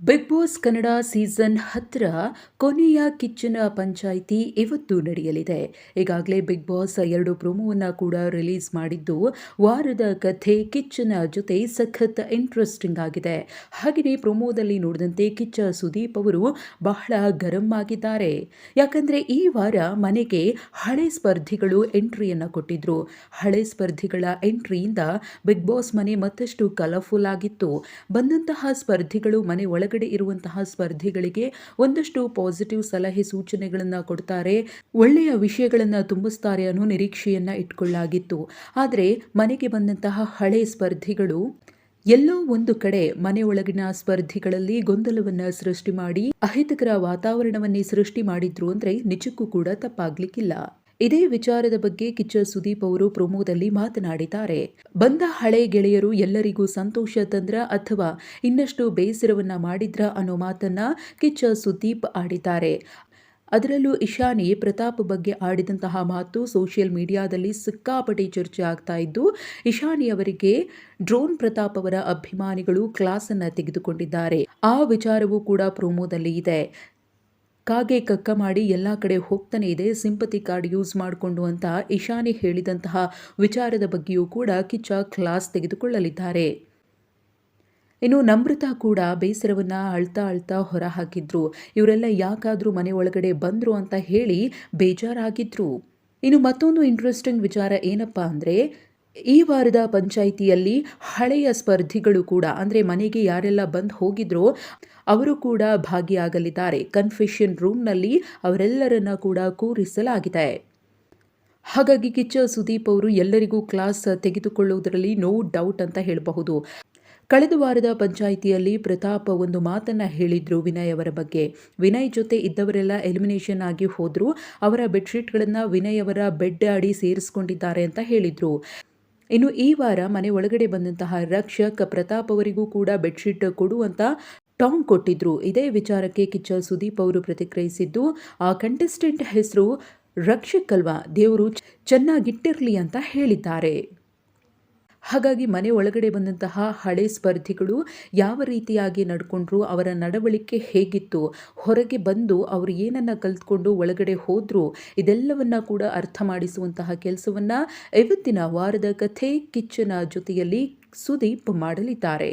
Big boss Kannada season ಹತ್ತರ ಕೊನೆಯ ಕಿಚ್ಚನ ಪಂಚಾಯಿತಿ ಇವತ್ತು ನಡೆಯಲಿದೆ. ಈಗಾಗಲೇ ಬಿಗ್ ಬಾಸ್ ಎರಡು ಪ್ರೊಮೋವನ್ನು ಕೂಡ ರಿಲೀಸ್ ಮಾಡಿದ್ದು ವಾರದ ಕಥೆ ಕಿಚ್ಚನ ಜೊತೆ ಸಖತ್ ಇಂಟ್ರೆಸ್ಟಿಂಗ್ ಆಗಿದೆ. ಹಾಗೆಯೇ ಪ್ರೊಮೋದಲ್ಲಿ ನೋಡಿದಂತೆ ಕಿಚ್ಚ ಸುದೀಪ್ ಅವರು ಬಹಳ ಗರಂ ಆಗಿದ್ದಾರೆ. ಯಾಕಂದರೆ ಈ ವಾರ ಮನೆಗೆ ಹಳೆ ಸ್ಪರ್ಧಿಗಳು ಎಂಟ್ರಿಯನ್ನು ಕೊಟ್ಟಿದ್ರು. ಹಳೆ ಸ್ಪರ್ಧಿಗಳ ಎಂಟ್ರಿಯಿಂದ ಬಿಗ್ ಬಾಸ್ ಮನೆ ಮತ್ತಷ್ಟು ಕಲರ್ಫುಲ್ ಆಗಿತ್ತು. ಬಂದಂತಹ ಸ್ಪರ್ಧಿಗಳು ಮನೆ ಒಳಗಡೆ ಇರುವಂತಹ ಸ್ಪರ್ಧಿಗಳಿಗೆ ಒಂದಷ್ಟು ಪಾಸಿಟಿವ್ ಸಲಹೆ ಸೂಚನೆಗಳನ್ನು ಕೊಡ್ತಾರೆ. ಒಳ್ಳೆಯ ವಿಷಯಗಳನ್ನು ತುಂಬಿಸ್ತಾರೆ ಅನ್ನೋ ನಿರೀಕ್ಷೆಯನ್ನ ಇಟ್ಕೊಳ್ಳಾಗಿತ್ತು. ಆದರೆ ಮನೆಗೆ ಬಂದಂತಹ ಹಳೆ ಸ್ಪರ್ಧಿಗಳು ಎಲ್ಲೋ ಒಂದು ಕಡೆ ಮನೆಯೊಳಗಿನ ಸ್ಪರ್ಧಿಗಳಲ್ಲಿ ಗೊಂದಲವನ್ನ ಸೃಷ್ಟಿ ಮಾಡಿ ಅಹಿತಕರ ವಾತಾವರಣವನ್ನೇ ಸೃಷ್ಟಿ ಮಾಡಿದ್ರು ಅಂದ್ರೆ ನಿಜಕ್ಕೂ ಕೂಡ ತಪ್ಪಾಗ್ಲಿಕ್ಕಿಲ್ಲ. ಇದೇ ವಿಚಾರದ ಬಗ್ಗೆ ಕಿಚ್ಚ ಸುದೀಪ್ ಅವರು ಪ್ರೊಮೋದಲ್ಲಿ ಮಾತನಾಡಿದ್ದಾರೆ. ಬಂದ ಹಳೆ ಗೆಳೆಯರು ಎಲ್ಲರಿಗೂ ಸಂತೋಷ ತಂದ್ರ ಅಥವಾ ಇನ್ನಷ್ಟು ಬೇಸರವನ್ನ ಮಾಡಿದ್ರ ಅನ್ನೋ ಮಾತನ್ನ ಕಿಚ್ಚ ಸುದೀಪ್ ಆಡಿದ್ದಾರೆ. ಅದರಲ್ಲೂ ಇಶಾನಿ ಪ್ರತಾಪ್ ಬಗ್ಗೆ ಆಡಿದಂತಹ ಮಾತು ಸೋಷಿಯಲ್ ಮೀಡಿಯಾದಲ್ಲಿ ಸಿಕ್ಕಾಪಟ್ಟೆ ಚರ್ಚೆ ಆಗ್ತಾ ಇದ್ದು, ಇಶಾನಿ ಅವರಿಗೆ ಡ್ರೋನ್ ಪ್ರತಾಪ್ ಅವರ ಅಭಿಮಾನಿಗಳು ಕ್ಲಾಸ್ ಅನ್ನ ತೆಗೆದುಕೊಂಡಿದ್ದಾರೆ. ಆ ವಿಚಾರವೂ ಕೂಡ ಪ್ರೋಮೋದಲ್ಲಿ ಇದೆ. ಕಾಗೆ ಕಕ್ಕ ಮಾಡಿ ಎಲ್ಲ ಕಡೆ ಹೋಗ್ತಾನೆ ಇದೆ. ಸಿಂಪತಿ ಕಾರ್ಡ್ ಯೂಸ್ ಮಾಡಿಕೊಂಡು ಅಂತ ಇಶಾನಿ ಹೇಳಿದಂತಹ ವಿಚಾರದ ಬಗ್ಗೆಯೂ ಕೂಡ ಕಿಚ್ಚ ಕ್ಲಾಸ್ ತೆಗೆದುಕೊಳ್ಳಲಿದ್ದಾರೆ. ಇನ್ನು ನಮ್ರತಾ ಕೂಡ ಬೇಸರವನ್ನ ಅಳ್ತಾ ಅಳ್ತಾ ಹೊರ ಹಾಕಿದ್ರು. ಇವರೆಲ್ಲ ಯಾಕಾದರೂ ಮನೆ ಒಳಗಡೆ ಬಂದ್ರು ಅಂತ ಹೇಳಿ ಬೇಜಾರಾಗಿದ್ರು. ಇನ್ನು ಮತ್ತೊಂದು ಇಂಟ್ರೆಸ್ಟಿಂಗ್ ವಿಚಾರ ಏನಪ್ಪಾ ಅಂದರೆ ಈ ವಾರದ ಪಂಚಾಯಿತಿಯಲ್ಲಿ ಹಳೆಯ ಸ್ಪರ್ಧಿಗಳು ಕೂಡ, ಅಂದರೆ ಮನೆಗೆ ಯಾರೆಲ್ಲ ಬಂದು ಹೋಗಿದ್ರೋ ಅವರು ಕೂಡ ಭಾಗಿಯಾಗಲಿದ್ದಾರೆ. ಕನ್ಫೆಷನ್ ರೂಮ್ನಲ್ಲಿ ಅವರೆಲ್ಲರನ್ನ ಕೂಡ ಕೂರಿಸಲಾಗಿದೆ. ಹಾಗಾಗಿ ಕಿಚ್ಚ ಸುದೀಪ್ ಅವರು ಎಲ್ಲರಿಗೂ ಕ್ಲಾಸ್ ತೆಗೆದುಕೊಳ್ಳುವುದರಲ್ಲಿ ನೋ ಡೌಟ್ ಅಂತ ಹೇಳಬಹುದು. ಕಳೆದ ವಾರದ ಪಂಚಾಯಿತಿಯಲ್ಲಿ ಪ್ರತಾಪ್ ಒಂದು ಮಾತನ್ನ ಹೇಳಿದ್ರು ವಿನಯ್ ಅವರ ಬಗ್ಗೆ. ವಿನಯ್ ಜೊತೆ ಇದ್ದವರೆಲ್ಲ ಎಲಿಮಿನೇಷನ್ ಆಗಿ ಹೋದ್ರು. ಅವರ ಬೆಡ್ಶೀಟ್ಗಳನ್ನು ವಿನಯ್ ಅವರ ಬೆಡ್ ಅಡಿ ಸೇರಿಸ್ಕೊಂಡಿದ್ದಾರೆ ಅಂತ ಹೇಳಿದ್ರು. ಇನ್ನು ಈ ವಾರ ಮನೆ ಒಳಗಡೆ ಬಂದಂತಹ ರಕ್ಷಕ್ ಪ್ರತಾಪ್ ಅವರಿಗೂ ಕೂಡ ಬೆಡ್ಶೀಟ್ ಕೊಡುವಂತ ಟಾಂಗ್ ಕೊಟ್ಟಿದ್ರು. ಇದೇ ವಿಚಾರಕ್ಕೆ ಕಿಚ್ಚ ಸುದೀಪ್ ಅವರು ಪ್ರತಿಕ್ರಿಯಿಸಿದ್ದು, ಆ ಕಂಟೆಸ್ಟೆಂಟ್ ಹೆಸರು ರಕ್ಷಕ್ ಅಲ್ವಾ ದೇವರು ಚೆನ್ನಾಗಿಟ್ಟಿರಲಿ ಅಂತ ಹೇಳಿದ್ದಾರೆ. ಹಾಗಾಗಿ ಮನೆ ಒಳಗಡೆ ಬಂದಂತಹ ಹಳೆ ಸ್ಪರ್ಧಿಗಳು ಯಾವ ರೀತಿಯಾಗಿ ನಡ್ಕೊಂಡ್ರು, ಅವರ ನಡವಳಿಕೆ ಹೇಗಿತ್ತು, ಹೊರಗೆ ಬಂದು ಅವರು ಏನನ್ನ ಕಲ್ತ್ಕೊಂಡು ಒಳಗಡೆ ಹೋದ್ರು, ಇದೆಲ್ಲವನ್ನ ಕೂಡ ಅರ್ಥ ಮಾಡಿಸುವಂತಹ ಕೆಲಸವನ್ನ ಇವತ್ತಿನ ವಾರದ ಕಥೆ ಕಿಚ್ಚನ ಜೊತೆಯಲ್ಲಿ ಸುದೀಪ್ ಮಾಡಲಿದ್ದಾರೆ.